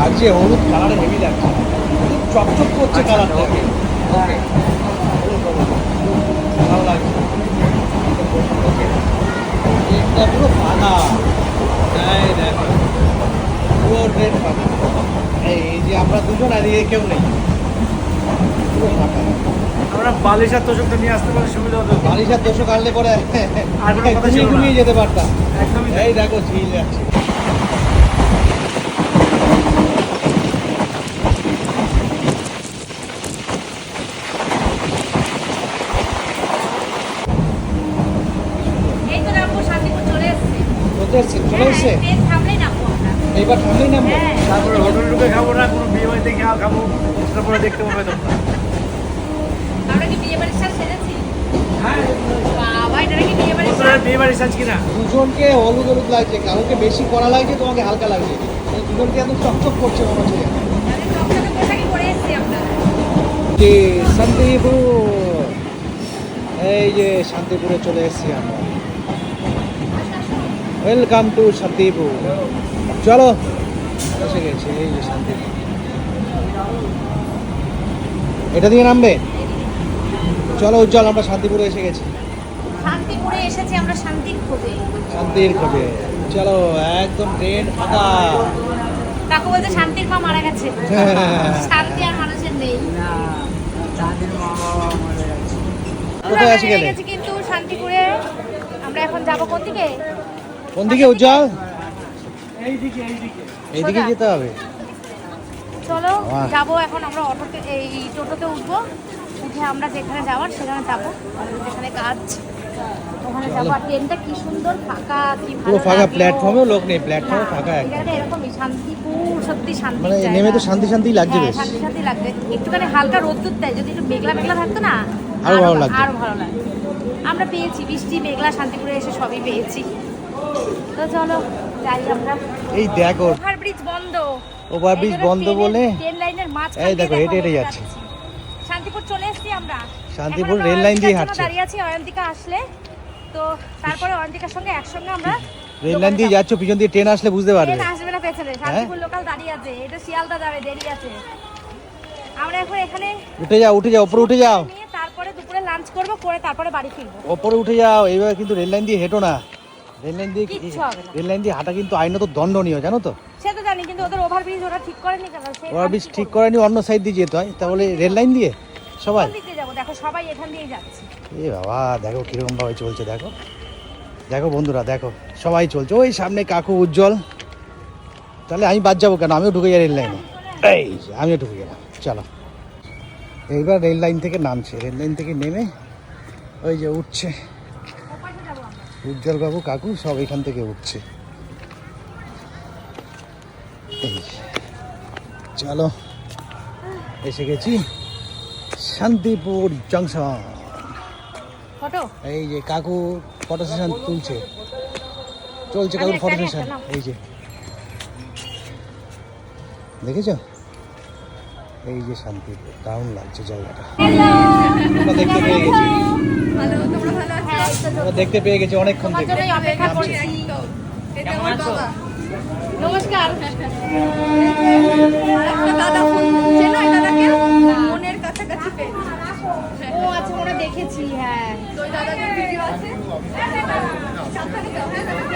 লাগছে হলুদ কালারে হেভি লাগছে। চকচক করছে কালারটা। ওকে। ভালো লাগছে। ওকে। এটা পুরো ফাঁকা এই দেখো। পুরো ট্রেন ফাঁকা এই যে আমরা দুজন আর এদিকে কেউ নেই। পুরো আমরা বালিশার তোষকটা নিয়ে আসতে পারলে সুবিধা হতো। বালিশার দোষক আনলে পরে আর কোনো কথা ছিল না। যেতে পারতাম। একদমই। এই দেখো ঝিল যাচ্ছে এই তো নামবো শান্তিপুর চলে এসছে ট্রেন থামলেই নামবো আমরা। এইবার থামলেই নামবো হ্যাঁ। তারপরে হোটেল ঢুকে খাব না কোনো বিয়ে বাড়িতে গিয়ে খাব তারপরে দেখতে পাবে তোমরা আমরা কি বিয়ে বাড়ির সাজ সেজেছি? বাবা এটা কি বিয়ে বাড়ির বিয়ে বাড়ির সাজ কিনা? দুজনকে হলুদ হলুদ লাগছে কাউকে বেশি করা লাগছে তোমাকে হালকা লাগছে। দুজনকে একদম চকচক করছে মনে হচ্ছে শান্তিপুর? এই যে শান্তিপুরে চলে এসেছি আমরা। ওয়েলকাম টু শান্তিপুর চলো এসে গেছে এই যে শান্তিপুর এটা দিয়ে নামবে? চলো উজ্জ্বল আমরা শান্তিপুরে এসে গেছি। শান্তিপুরে এসেছি আমরা শান্তির খোঁজে। শান্তির খোঁজে। চলো একদম ট্রেন ফাঁকা কাকু বলতে শান্তির মা মারা গেছে। শান্তি আর মানুষের নেই। কোথায় এসে গেলে? কিন্তু শান্তিপুরে। আমরা এখন যাব কোন দিকে? কোন দিকে উজ্জ্বল? এইদিকে এইদিকে। এইদিকে সোজা। যেতে হবে। চলো। যাব এখন আমরা অটোতে এই টোটোতে উঠবো। উঠে আমরা যেখানে যাওয়ার সেখানে যাব। যেখানে কাজ ওখানে যাব। আর ট্রেনটা কি সুন্দর ফাঁকা কি ভালো পুরো ফাঁকা। প্ল্যাটফর্মেও লোক নেই প্ল্যাটফর্মে ফাঁকা এই একদম। জায়গাটা এরকমই শান্তিপুর সত্যি শান্তি মানে নেমে তো শান্তি শান্তি লাগছে হ্যাঁ, বেশ। শান্তি শান্তি লাগবে। একটুখানি হালকা রোদ্দুর দেয় যদি একটু মেঘলা মেঘলা থাকতো না আরও ভালো লাগতো। আরও ভালো লাগে আমরা পেয়েছি বৃষ্টি মেঘলা শান্তিপুরে এসে সবই পেয়েছি। তো চলো যাই আমরা। এই দেখো ওভারব্রিজ বন্ধ। ওভারব্রিজ বন্ধ বলে ট্রেন লাইনের মাঝখান এই দেখো, হেঁটে হেঁটে যাচ্ছি। শান্তিপুর চলে এসেছি আমরা। শান্তিপুর রেল লাইন দিয়ে হাঁটছে। দাঁড়িয়ে আছি অয়ন্তিকা আসলে। তো তারপরে অয়ন্তিকার সঙ্গে একসঙ্গে আমরা রেল লাইন দিয়ে যাচ্ছ পিছন দিয়ে ট্রেন আসলে বুঝতে পারবে। ট্রেন আসবে না পেছনে শান্তিপুর লোকাল দাঁড়িয়ে আছে। এটা শিয়ালদা যাবে দেরি আছে। আমরা এখন এখানে উঠে যাও উঠে যাও ওপরে উঠে যাও। তারপরে দুপুরে লাঞ্চ করব করে তারপরে বাড়ি ফিরবো। ওপরে উঠে যাও এইভাবে কিন্তু রেল লাইন দিয়ে হেঁটো না। রেল লাইন দিয়ে কিচ্ছু হবে না। রেল লাইন দিয়ে হাঁটা কিন্তু আইনত দণ্ডনীয় জানো তো? সে তো জানি কিন্তু ওদের ওভারব্রিজ ওরা ঠিক করেনি কেন? ওভারব্রিজ ঠিক করেনি অন্য সাইড দিয়ে যেতে হয়। তাহলে রেল লাইন দিয়ে? সবাই? যাব দেখো সবাই এখান দিয়েই যাচ্ছে। এ বাবা দেখো কীরকম ভাবে চলছে দেখো। দেখো বন্ধুরা দেখো সবাই চলছে। ওই সামনে কাকু উজ্জ্বল। তাহলে আমি বাদ যাব কেন? আমিও ঢুকে যাই রেল লাইনে। এই আমিও ঢুকে গেলাম। চলো। এইবার রেল লাইন থেকে নামছে। রেল লাইন থেকে নেমে ওই যে উঠছে। যাব আমরা উজ্জ্বল বাবু কাকু সব এখান থেকে উঠছে। এই চলো এসে গেছি। শান্তিপুর জংশন। ফটো? এই যে কাকু ফটো সেশন তুলছে। চলছে কাকুর ফটো সেশন। এই যে। দেখেছ? এই যে শান্তিপুর দারুণ লাগছে জায়গাটা। দেখতে পেয়ে গেছি ভালো তোমরা ভালো আছো হ্যাঁ এই তো আমরা দেখতে পেয়ে গেছি অনেকক্ষণ তোমার থেকে। জন্যই অপেক্ষা করছি এটা আমার বাবা। নমস্কার। দাদা মনের কাছাকাছি পেয়ে ও আচ্ছা ওরা দেখেছি হ্যাঁ। তো দাদাদের ভিডিও আছে সাবধানে যাও, হ্যাঁ, দাদা?